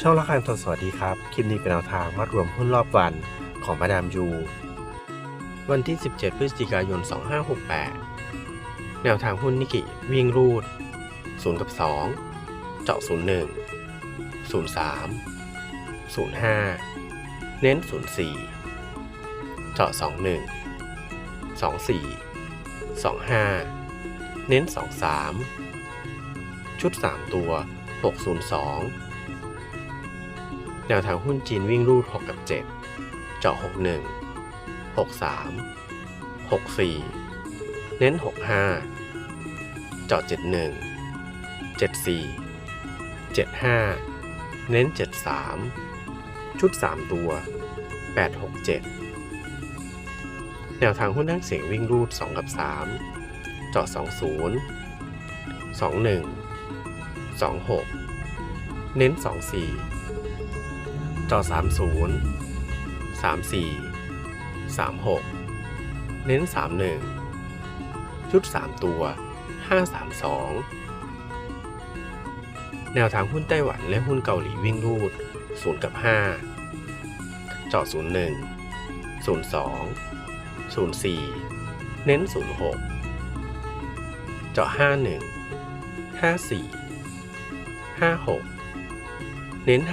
ช่องละครสดสวัสดีครับ คลิปนี้เป็นแนวทางมัดรวมหุ้นรอบวันของมาดามยู วันที่ 17 พฤศจิกายน 2568 แนวทางหุ้นนิกิวิ่งรูด 0 กับ 2 เจาะ 01 03 05 เน้น 04 เจาะ 21 24 25 เน้น 23 ชุด 3 ตัว 602 นวทางหุ้นจีนวิ่งรูด 6 กับ 7 เจาะ 61 63 64 เน้น 65 เจาะ 71 74 75 เน้น 73 ชุด 3 ตัว 867 แนวทางหุ้นทั้งเสียงวิ่งรูด 2 กับ 3 เจาะ 20 21 26 เน้น 24 จอ 30 34 36 เน้น 31 ชุด 3 ตัว 532 แนวทางหุ้นไต้หวันและหุ้นเกาหลีวิ่งรูด 0 กับ 5 เจาะ 01 02 04 เน้น 06 เจาะ 51 54 56 เน้น 52